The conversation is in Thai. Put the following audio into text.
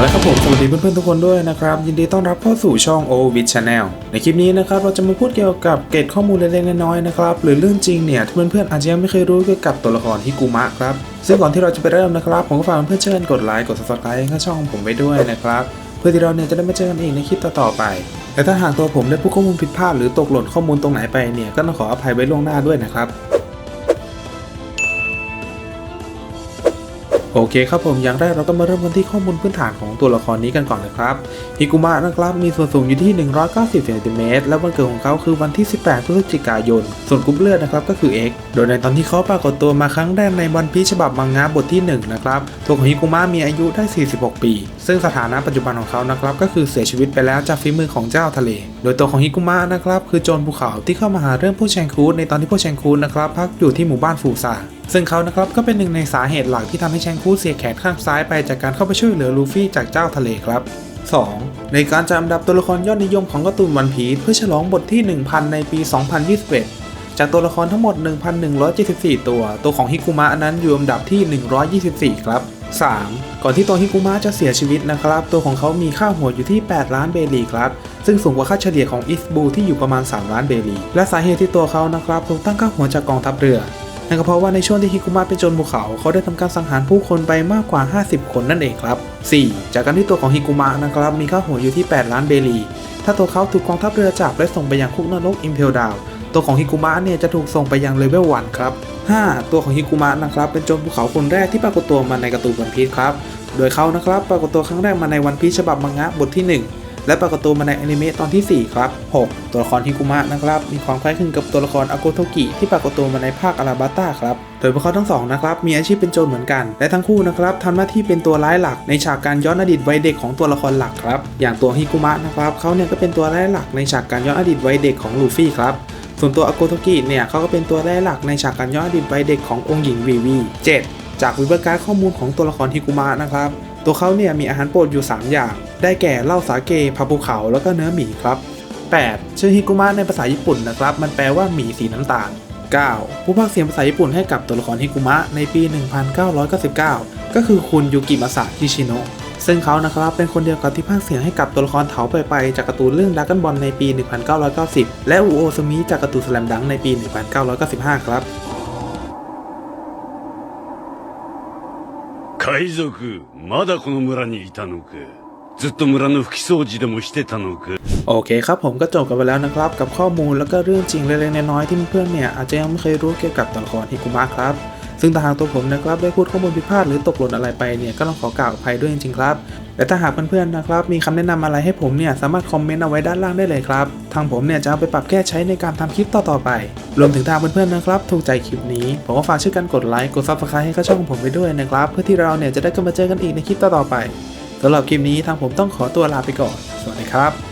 แล้วัสดีเพื่อนๆทุกคนด้วยนะครับ ยินดีต้อนรับเข้าสู่ช่อง o v i d Channel ในคลิปนี้นะครับ เราจะมาพูดเกี่ยวกับเกร็ดข้อมูลเล็กๆน้อยๆนะครับ หรือเรื่องจริงเนี่ยที่เพื่อนๆอาจจะยังไม่เคยรู้เกี่ยวกับตัวละครฮิกุมะครับ ซึ่งก่อนที่เราจะไปเริ่มนะครับ ผมก็ฝากเพื่อนๆช่วยกดไลค์กด subscribe ให้ช่องผมไว้ด้วยนะครับเพื่อที่เราเนี่ยจะได้มาเจอกันอีกในคลิปต่อๆไปและถ้าหากตัวผมได้พูดข้อมูลผิดพลาดหรือตกหล่นข้อมูลตรงไหนไปเนี่ยก็ต้องขออภัยไว้ล่วงหน้าด้วยนะครับ โอเคครับผมอย่างแรกเราก็มาเริ่มกันที่ข้อมูลพื้นฐานของตัวละครนี้กันก่อนนะครับฮิกุมะนะครับมีส่วนสูงอยู่ที่ 190เซนติเมตรและวันเกิดของเขาคือวันที่ 18 พฤศจิกายน ส่วนกรุ๊ปเลือดนะครับก็คือ X โดยในตอนที่เขาปรากฏตัวมาครั้งแรกในวันพีชฉบับมังงะบทที่ 1 นะครับ ตัวของฮิกุมะมีอายุได้ 46 ปี ซึ่งสถานะปัจจุบันของเขานะครับก็คือเสียชีวิตไปแล้วจากฝีมือของเจ้าทะเล โดยตัวของฮิกุมะนะครับคือโจรภูเขาที่เข้ามาหาเรื่องผู้แชงคูดในตอนที่ผู้แชงคูดนะครับพักอยู่ที่หมู่บ้านฟูซาซึ่งเขานะครับก็เป็นหนึ่งในสาเหตุหลักที่ทำให้แชงคูดเสียแขนข้างซ้ายไปจากการเข้าไปช่วยเหลือลูฟี่จากเจ้าทะเลครับ 2. ในการจัดอันดับตัวละครยอดนิยมของการ์ตูนวันพีเพื่อฉลองบทที่ 1000 ในปี 2021จากตัวละครทั้งหมด 1,174 ตัว ตัวของฮิกุมะนั้นอยู่อันดับที่ 124 ครับ 3. ก่อนที่ตัวฮิกุมะจะเสียชีวิตนะครับ ตัวของเขามีค่าหัวอยู่ที่ 8 ล้านเบลีครับ ซึ่งสูงกว่าค่าเฉลี่ยของอิสบูที่อยู่ประมาณ 3 ล้านเบลีและสาเหตุที่ตัวเขานะครับถูกตั้งค่าหัวจากกองทัพเรือนั่นก็เพราะว่าในช่วงที่ฮิกุมะเป็นโจรภูเขาเขาได้ทำการสังหารผู้คนไปมากกว่า 50 คนนั่นเองครับ 4. จากการที่ตัวของฮิกุมะนะครับมีค่าหัวอยู่ที่ 8 ล้านเบลีถ้าตัวเขาถูกกองทัพเรือจับและส่งไปยังคุกนรกอิมเพลดาว ตัวของฮิกุมะเนี่ยจะถูกส่งไปยังเลเวล1ครับ 5. ตัวของฮิกุมะนะครับเป็นโจรภูเขาคนแรกที่ปรากฏตัวมาในการ์ตูนวันพีชครับ โดยเขานะครับปรากฏตัวครั้งแรกมาในวันพีชฉบับมังงะบทที่ 1และปรากฏตัวมาในอนิเมะตอนที่ 4 ครับ 6. ตัวละครฮิกุมะนะครับ มีความคล้ายคลึงกับตัวละครอาโกโทกิที่ปรากฏตัวมาในภาคอาราบาต้าครับ โดยพวกเขาทั้งสองนะครับ มีอาชีพเป็นโจรเหมือนกัน และทั้งคู่นะครับทำหน้าที่เป็นตัวร้ายหลักในฉากการย้อนอดีตวัยเด็กของตัวละครหลักครับ อย่างตัวฮิกุมะนะครับเขาเนี่ยก็เป็นตัวร้ายหลักในฉากการย้อนอดีตวัยเด็กของลูฟี่ครับ ส่วนตัวอาโกโทกิเนี่ยเขาก็เป็นตัวแร้ายหลักในฉากการย้อนอดีตวัยเด็กขององค์หญิงวีวี 7. จากวิบการข้อมูลของตัวละครฮิกุมะนะครับ ตัวเขาเนี่ยมีอาหารโปรดอยู่ 3 อย่าง ได้แก่เหล้าสาเกผักภูเขาแล้วก็เนื้อหมีครับ 8. ชื่อฮิกุมะในภาษาญี่ปุ่นนะครับมันแปลว่าหมีสีน้ำตาล 9. ผู้พากย์เสียงภาษาญี่ปุ่นให้กับตัวละครฮิกุมะในปี 1999 ก็คือคุณยูกิมาสะฮิชิโนะ ซึ่งเขานะครับเป็นคนเดียวกับที่พากย์เสียงให้กับตัวละครเถาไปไปจากการ์ตูนเรื่องดักกันบอลในปี 1990 และอูโอซมิจากการ์ตูนสแลมดังในปี 1995 ครับ 海賊、まだこの村にいたのか。ずっと村の拭き掃除でもしてたのか。 โอเคครับผมก็จบกันไปแล้วนะครับ กับข้อมูลแล้วก็เรื่องจริงเล็กๆน้อยๆที่เพื่อนๆเนี่ยอาจจะยังไม่เคยรู้เกี่ยวกับตัวละครฮิกุมะครับ ซึ่งถ้าหากตัวผมนะครับได้พูดข้อมูลผิดพลาดหรือตกหล่นอะไรไปเนี่ยก็ต้องขอกล่าวอภัยด้วยจริงๆครับและถ้าหากเพื่อนๆนะครับมีคำแนะนำอะไรให้ผมเนี่ยสามารถคอมเมนต์เอาไว้ด้านล่างได้เลยครับ ทางผมเนี่ยจะเอาไปปรับแก้ใช้ในการทำคลิปต่อๆไป รวมถึงทางเพื่อนๆนะครับถูกใจคลิปนี้ ผมก็ฝากช่วยกันกดไลค์กดซับสไครต์ให้กับช่องของผมไปด้วยนะครับเพื่อที่เราเนี่ยจะได้กลับมาเจอกันอีกในคลิปต่อๆไปสำหรับคลิปนี้ทางผมต้องขอตัวลาไปก่อน สวัสดีครับ